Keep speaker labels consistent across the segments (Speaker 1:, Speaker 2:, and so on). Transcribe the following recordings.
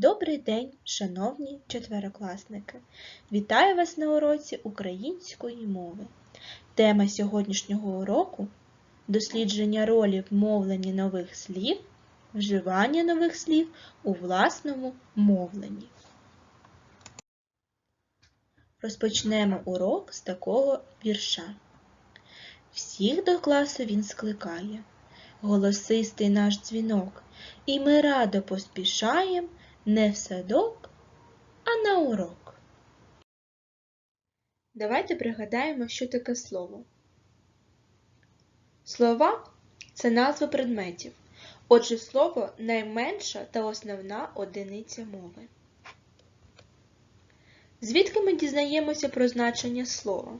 Speaker 1: Добрий день, шановні четверокласники! Вітаю вас на уроці української мови. Тема сьогоднішнього уроку дослідження ролі в мовленні нових слів, вживання нових слів у власному мовленні. Розпочнемо урок з такого вірша. Всіх до класу він скликає, голосистий наш дзвінок, і ми радо поспішаєм не в садок, а на урок. Давайте пригадаємо, що таке слово. Слова це назва предметів. Отже, слово найменша та основна одиниця мови. Звідки ми дізнаємося про значення слова?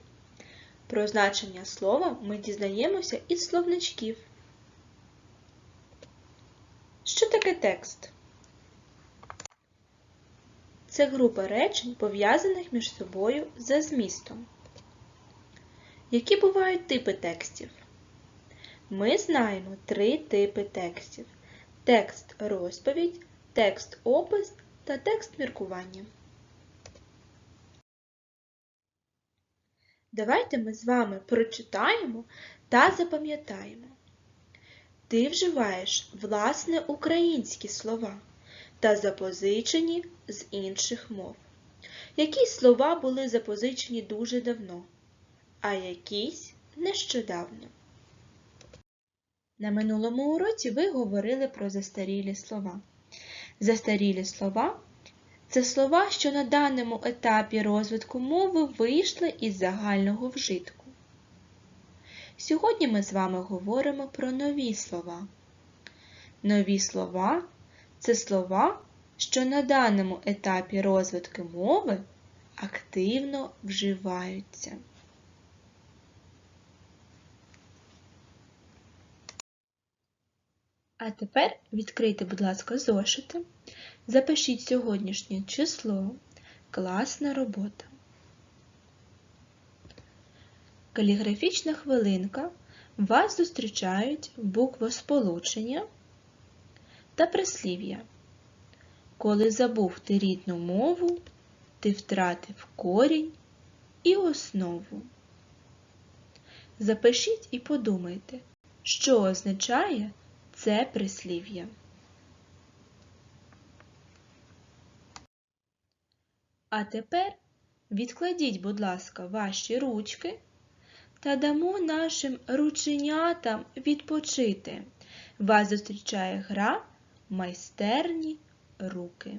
Speaker 1: Про значення слова ми дізнаємося із словничків. Що таке текст? Це група речень, пов'язаних між собою за змістом. Які бувають типи текстів? Ми знаємо три типи текстів: текст розповідь, текст опис та текст міркування. Давайте ми з вами прочитаємо та запам'ятаємо. Ти вживаєш власне українські слова та запозичені з інших мов. Якісь слова були запозичені дуже давно, а якісь нещодавно. На минулому уроці ви говорили про застарілі слова. Застарілі слова це слова, що на даному етапі розвитку мови вийшли із загального вжитку. Сьогодні ми з вами говоримо про нові слова. Нові слова це слова, що на даному етапі розвитку мови активно вживаються. А тепер відкрийте, будь ласка, зошити, запишіть сьогоднішнє число, класна робота. Каліграфічна хвилинка вас зустрічають буквосполучення та прислів'я. Коли забув ти рідну мову, ти втратив корінь і основу. Запишіть і подумайте, що означає це прислів'я. А тепер відкладіть, будь ласка, ваші ручки та дамо нашим рученятам відпочити. Вас зустрічає гра майстерні руки.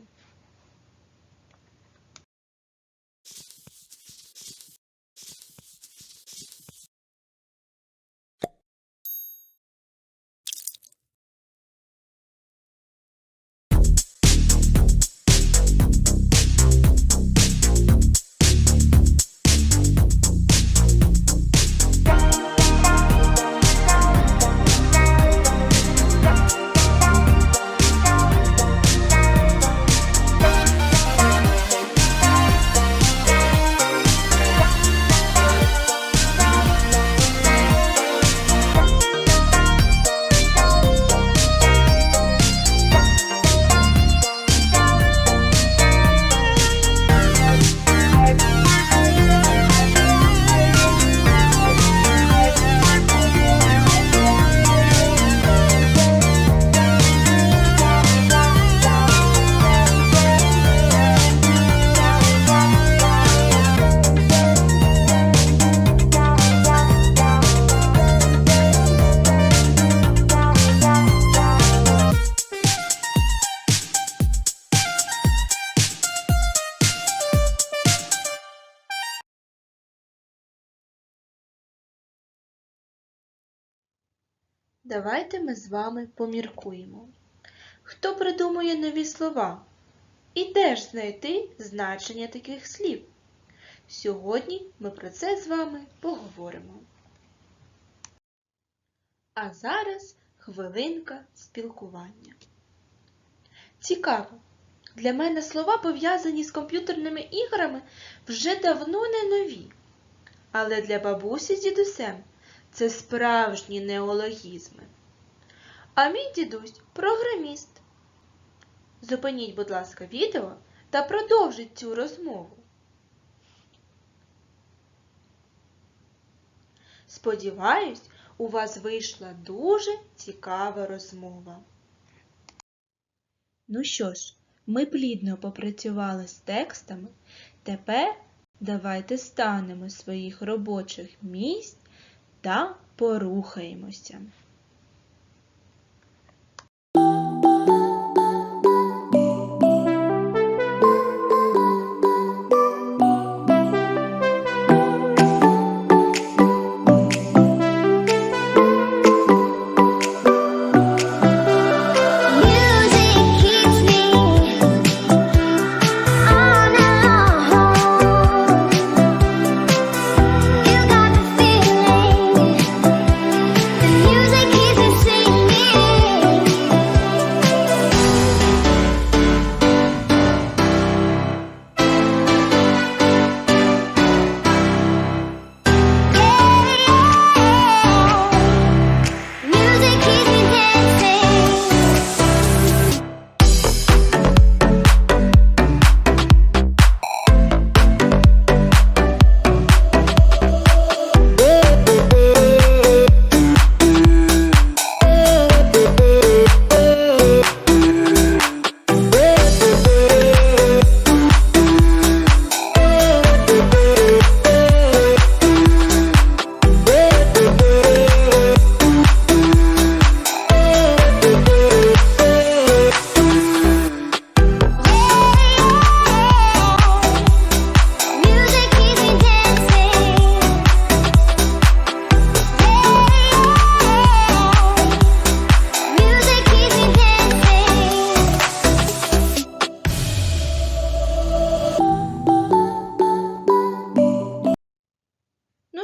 Speaker 1: Давайте ми з вами поміркуємо. Хто придумує нові слова? І де ж знайти значення таких слів? Сьогодні ми про це з вами поговоримо. А зараз хвилинка спілкування. Цікаво, для мене слова, пов'язані з комп'ютерними іграми, вже давно не нові. Але для бабусі з дідусем це справжні неологізми. А мій дідусь програміст. Зупиніть, будь ласка, відео та продовжіть цю розмову. Сподіваюсь, у вас вийшла дуже цікава розмова. Ну що ж, ми плідно попрацювали з текстами. Тепер давайте станемо своїх робочих місць та порухаємося.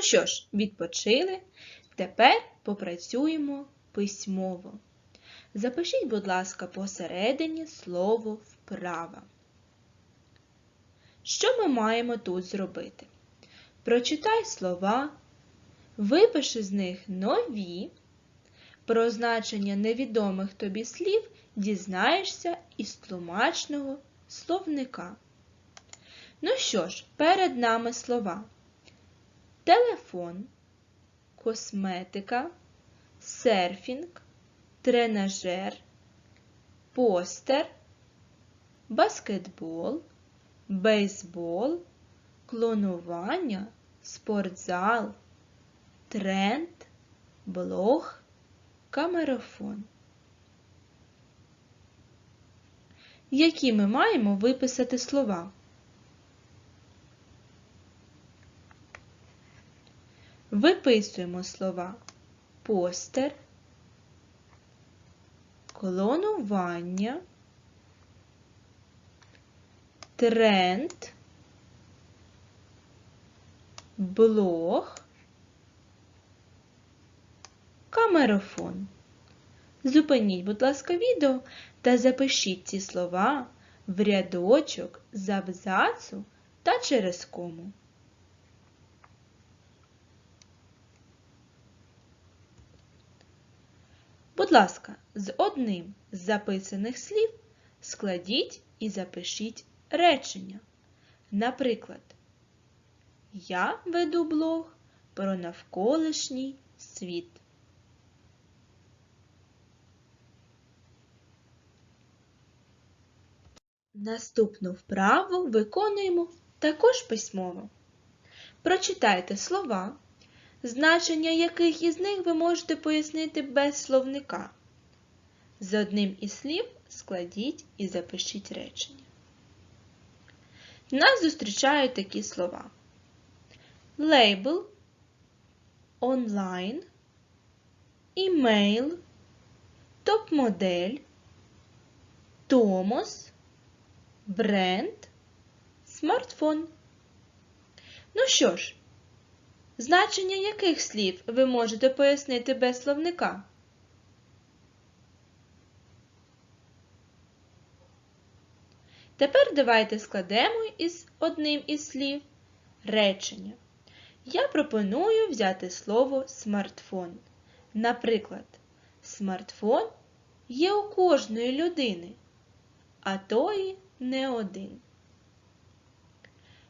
Speaker 1: Що ж, відпочили. Тепер попрацюємо письмово. Запишіть, будь ласка, посередині слово вправа. Що ми маємо тут зробити? Прочитай слова, випиши з них нові. Про значення невідомих тобі слів дізнаєшся із тлумачного словника. Ну що ж, перед нами слова телефон, косметика, серфінг, тренажер, постер, баскетбол, бейсбол, клонування, спортзал, тренд, блог, камерафон. Які ми маємо виписати слова? Виписуємо слова постер, клонування, тренд, блог, камерафон. Зупиніть, будь ласка, відео та запишіть ці слова в рядочок з абзацу та через кому. Будь ласка, з одним з записаних слів складіть і запишіть речення. Наприклад, я веду блог про навколишній світ. Наступну вправу виконуємо також письмово. Прочитайте слова, значення яких із них ви можете пояснити без словника. З одним із слів складіть і запишіть речення. Нас зустрічають такі слова: лейбл, онлайн, імейл, топ-модель, Томос, бренд, смартфон. Ну що ж, значення яких слів ви можете пояснити без словника? Тепер давайте складемо із одним із слів речення. Я пропоную взяти слово смартфон. Наприклад, смартфон є у кожної людини, а то і не один.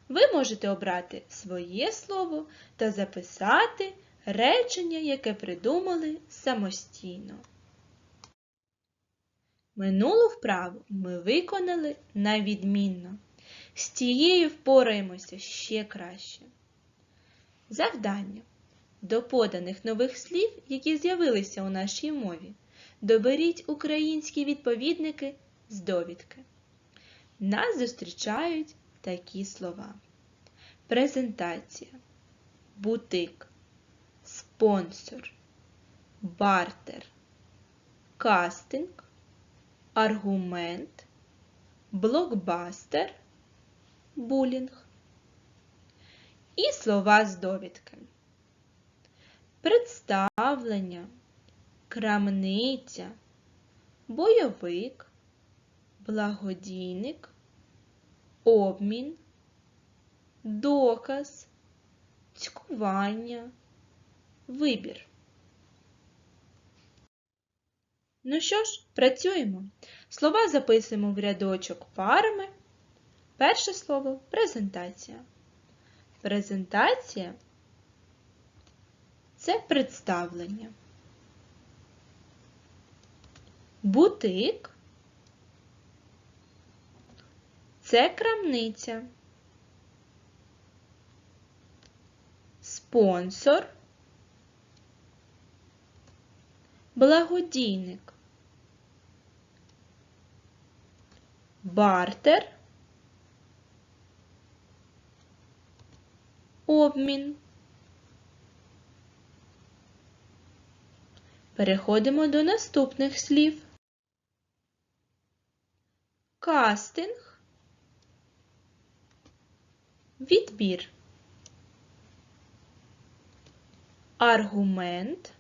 Speaker 1: Ви можете обрати своє слово та записати речення, яке придумали самостійно. Минулу вправу ми виконали на відмінно. З тією впораємося ще краще. Завдання. До поданих нових слів, які з'явилися у нашій мові, доберіть українські відповідники з довідки. Нас зустрічають такі слова: презентація, бутик, спонсор, бартер, кастинг, аргумент, блокбастер, булінг. І слова з довідки. Представлення, крамниця, бойовик, благодійник, обмін, доказ, цькування, вибір. Ну що ж, працюємо. Слова записуємо в рядочок парами. Перше слово презентація. Презентація це представлення. Бутик це крамниця. Спонсор. Благодійник. Бартер. Обмін. Переходимо до наступних слів. Кастинг. Відбір. Аргумент.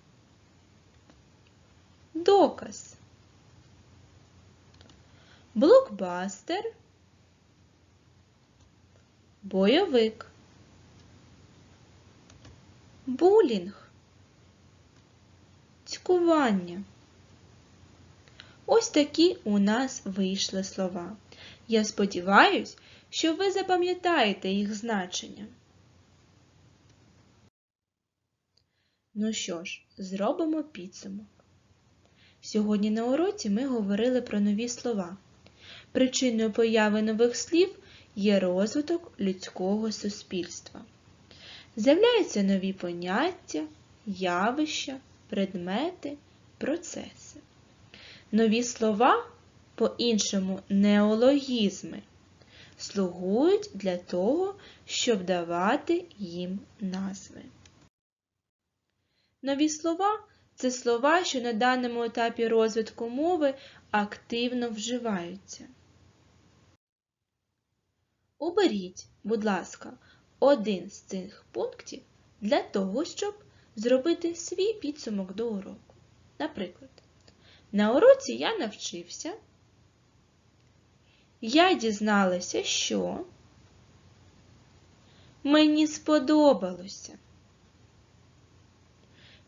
Speaker 1: Доказ. Блокбастер. Бойовик. Булінг. Цькування. Ось такі у нас вийшли слова. Я сподіваюсь, що ви запам'ятаєте їх значення. Ну що ж, зробимо підсумок. Сьогодні на уроці ми говорили про нові слова. Причиною появи нових слів є розвиток людського суспільства. З'являються нові поняття, явища, предмети, процеси. Нові слова, по-іншому неологізми, слугують для того, щоб давати їм назви. Нові слова це слова, що на даному етапі розвитку мови активно вживаються. Оберіть, будь ласка, один з цих пунктів для того, щоб зробити свій підсумок до уроку. Наприклад, на уроці я навчився, я дізналася, що мені сподобалося.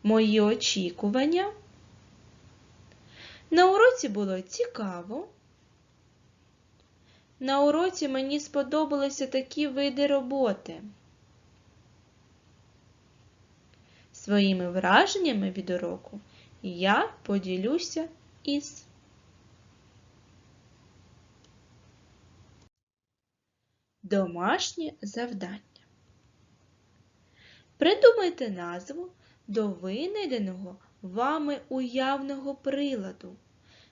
Speaker 1: Мої очікування. На уроці було цікаво. На уроці мені сподобалися такі види роботи. Своїми враженнями від уроку я поділюся із. Домашнє завдання. Придумайте назву до винайденого вами уявного приладу,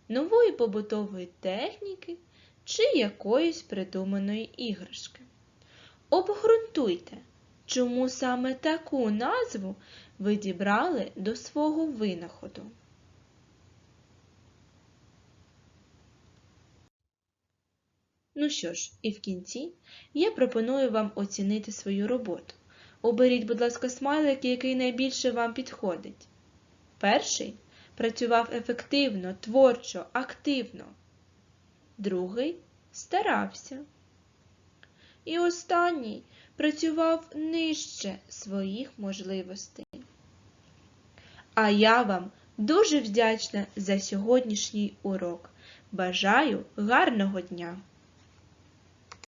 Speaker 1: нової побутової техніки чи якоїсь придуманої іграшки. Обґрунтуйте, чому саме таку назву ви дібрали до свого винаходу. Ну що ж, і в кінці я пропоную вам оцінити свою роботу. Оберіть, будь ласка, смайлик, який найбільше вам підходить. Перший працював ефективно, творчо, активно. Другий старався. І останній працював нижче своїх можливостей. А я вам дуже вдячна за сьогоднішній урок. Бажаю гарного дня!